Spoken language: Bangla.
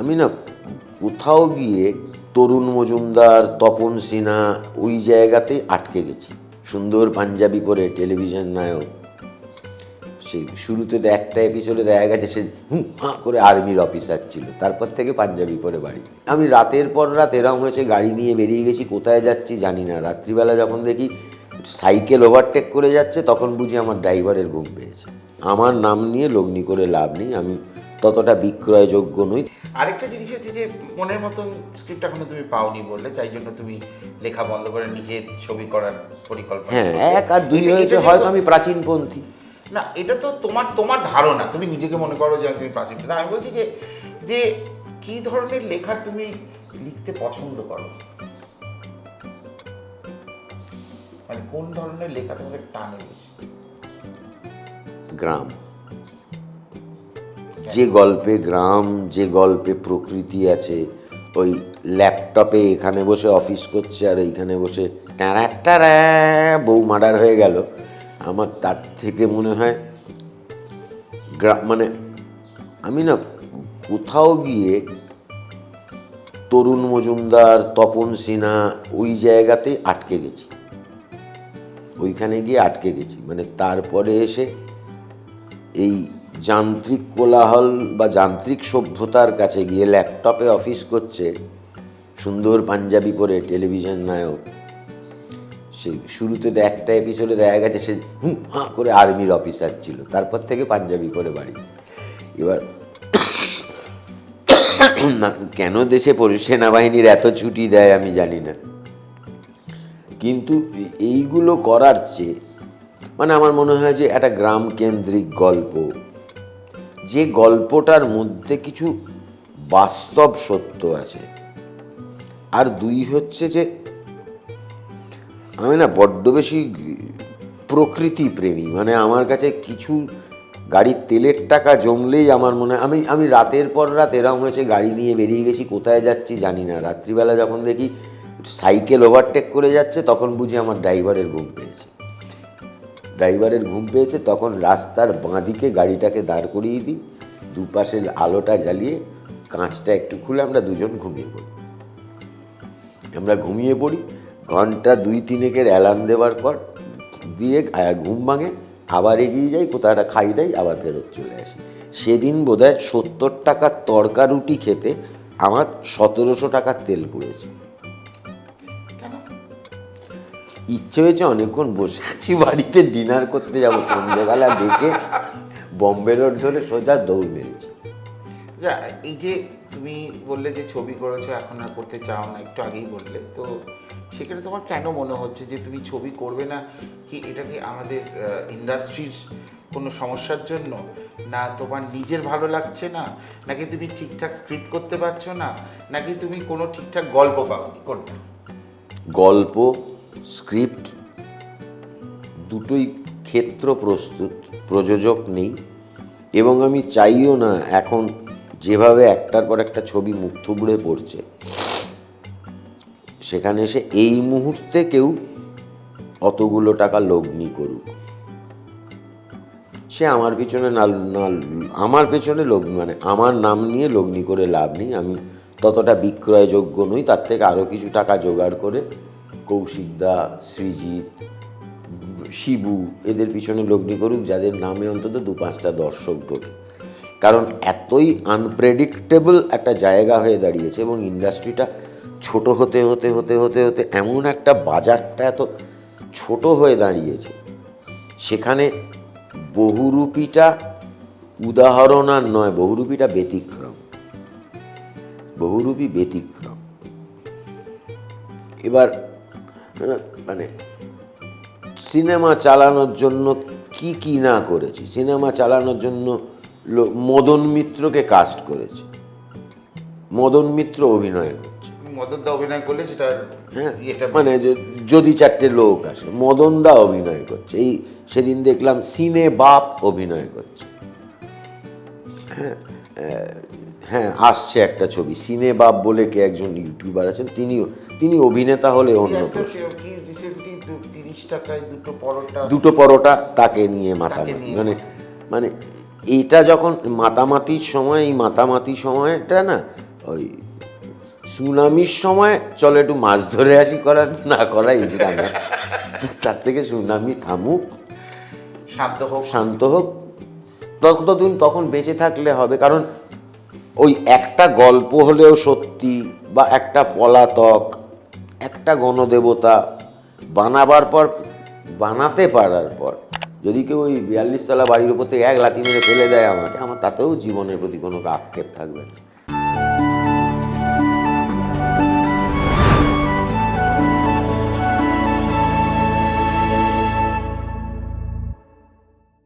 আমি না কোথাও গিয়ে তরুণ মজুমদার, তপন সিনহা ওই জায়গাতে আটকে গেছি। সুন্দর পাঞ্জাবি পরে টেলিভিশন নায়ক। সেই শুরুতে একটা এপিসোডে দেখা গেছে, সে হুঁ হাঁ করে আর্মির অফিসার ছিল। তারপর থেকে পাঞ্জাবি পরে বাড়ি। আমি রাতের পর রাত এরম হয়েছে, গাড়ি নিয়ে বেরিয়ে গেছি, কোথায় যাচ্ছি জানি না। রাত্রিবেলা যখন দেখি সাইকেল ওভারটেক করে যাচ্ছে, তখন বুঝি আমার ড্রাইভারের ঘুম পেয়েছে। আমার নাম নিয়ে লগ্নি করে লাভ নেই, আমি ততটা বিক্রয়যোগ্য নই। আরেকটা জিনিস হচ্ছে যে মনের মতন স্ক্রিপ্ট এখনও তুমি পাওনি বললে তাই জন্য তুমি লেখা বন্ধ করে নিজে ছবি করার পরিকল্পনা হ্যাঁ এক আর দুই হয়েছে হয়তো আমি প্রাচীন প্রাচীনপন্থী। না এটা তো তোমার তোমার ধারণা তুমি নিজেকে মনে করো যে তুমি প্রাচীন না আমি বলছি যে যে কি ধরনের লেখা তুমি লিখতে পছন্দ করো? মানে কোন ধরনের লেখা তোমাদের টানে বেশি? গ্রাম। যে গল্পে গ্রাম, যে গল্পে প্রকৃতি আছে, ওই ল্যাপটপে এখানে বসে অফিস করছে আর এইখানে বসে ট্যারা বউ মার্ডার হয়ে গেল। আমার তার থেকে মনে হয় গ্রাম মানে আমি না কোথাও গিয়ে তরুণ মজুমদার, তপন সিনহা ওই জায়গাতেই আটকে গেছি। ওইখানে গিয়ে আটকে গেছি। মানে তারপরে এসে এই যান্ত্রিক কোলাহল বা যান্ত্রিক সভ্যতার কাছে গিয়ে ল্যাপটপে অফিস করছে সুন্দর পাঞ্জাবি পরে টেলিভিশন নায়ক। সেই শুরুতে তো একটা এপিসোডে দেখা গেছে, সে হুঁ হাঁ করে আর্মির অফিসার ছিল, তারপর থেকে পাঞ্জাবি পরে বাড়ি। এবার কেন দেশে সেনাবাহিনীর এত ছুটি দেয় আমি জানি না। কিন্তু এইগুলো করার চেয়ে মানে আমার মনে হয় যে একটা গ্রাম কেন্দ্রিক গল্প যে গল্পটার মধ্যে কিছু বাস্তব সত্য আছে। আর দুই হচ্ছে যে, আমি না বড্ড বেশি প্রকৃতি প্রেমী। মানে আমার কাছে কিছু গাড়ির তেলের টাকা জমলেই আমার মনে, আমি আমি রাতের পর রাত এরম হয়েছে গাড়ি নিয়ে বেরিয়ে গেছি, কোথায় যাচ্ছি জানি না। রাত্রিবেলা যখন দেখি সাইকেল ওভারটেক করে যাচ্ছে, তখন বুঝি আমার ড্রাইভারের ঘুম পেয়েছে। ড্রাইভারের ঘুম পেয়েছে, তখন রাস্তার বাঁদিকে গাড়িটাকে দাঁড় করিয়ে দিই। দুপাশের আলোটা জ্বালিয়ে কাঁচটা একটু খুলে আমরা দুজন ঘুমিয়ে পড়ি। আমরা ঘুমিয়ে পড়ি, ঘণ্টা দুই তিনেকের অ্যালার্ম দেওয়ার পর দিয়ে ঘুম ভাঙে, আবার এগিয়ে যাই, কোথাও একটা খাই দেয় আবার ফেরত চলে আসি। সেদিন বোধহয় সত্তর টাকার তরকা রুটি খেতে আমার সতেরোশো টাকার তেল পুড়েছে। ইচ্ছে হয়েছে অনেকক্ষণ বসে আছি বাড়িতে ডিনার করতে যাব সন্ধ্যেবেলা ডেকে বম্বে রোড ধরে সোজা দৌড় মেরেছি। যা, এই যে তুমি বললে যে ছবি করেছ এখন আর করতে চাও না একটু আগেই বললে তো সেখানে তোমার কেন মনে হচ্ছে যে তুমি ছবি করবে না? কি এটা কি আমাদের ইন্ডাস্ট্রির কোনো সমস্যার জন্য? না তোমার নিজের ভালো লাগছে না? নাকি তুমি ঠিকঠাক স্ক্রিপ্ট করতে পারছ না? নাকি তুমি কোনো ঠিকঠাক গল্প পাওনি? কোনটা? গল্প স্ক্রিপ্ট, দুটোই ক্ষেত্র প্রস্তুত, প্রযোজক নেই, এবং আমি চাইও না এখন যেভাবে একটার পর একটা ছবি মুখ থুবড়ে পড়ছে, সেখানে এসে এই মুহূর্তে কেউ অতগুলো টাকা লগ্নি করুক। সে আমার পিছনে না আমার পেছনে লগ্নি মানে আমার নাম নিয়ে লগ্নি করে লাভ নেই, আমি ততটা বিক্রয়যোগ্য নই, তার থেকে আরও কিছু টাকা জোগাড় করে কৌশিকদা, সৃজিৎ, শিবু, এদের পিছনে লগ্নি করুক, যাদের নামে অন্তত দু পাঁচটা দর্শক ঢোকে। কারণ এতই আনপ্রেডিক্টেবল একটা জায়গা হয়ে দাঁড়িয়েছে এবং ইন্ডাস্ট্রিটা ছোট হতে হতে হতে হতে হতে এমন একটা বাজারটা এত ছোট হয়ে দাঁড়িয়েছে। সেখানে বহুরূপীটা উদাহরণ আর নয়, বহুরূপীটা ব্যতিক্রম। বহুরূপী ব্যতিক্রম। এবার মানে সিনেমা চালানোর জন্য কি কি না করেছি? সিনেমা চালানোর জন্য মদন মিত্রকে কাস্ট করেছি। মদন মিত্র অভিনয় করছে। মদতদা অভিনয় করলে সেটার হ্যাঁ মানে যদি চারটে লোক আসে মদনদা অভিনয় করছে। এই সেদিন দেখলাম সিনে বাপ অভিনয় করছে। হ্যাঁ হ্যাঁ আসছে একটা ছবি। সিনে বাপ বলে কে একজন ইউটিউবার আছেন তিনিও তিনি অভিনেতা হলে অন্য দুটো পরোটা তাকে নিয়ে নিয়ে। মানে মানে এটা যখন মাতামাতির সময় এই মাতামাতি সময়টা না ওই সুনামির সময় চলো একটু মাছ ধরে আসি করার না করাই উচিত আমার। তার থেকে সুনামি থামুক। শান্ত হোক। শান্ত হোক। ততদিন তখন বেঁচে থাকলে হবে কারণ ওই একটা গল্প হলেও সত্যি বা একটা পলাতক, একটা গণদেবতা বানাবার পর, বানাতে পারার পর, যদি কেউ ওই বিয়াল্লিশ তলা বাড়ির উপর থেকে এক লাথি মেরে ফেলে দেয় আমাকে, আমার তাতেও জীবনের প্রতি কোনো আক্ষেপ থাকবে না।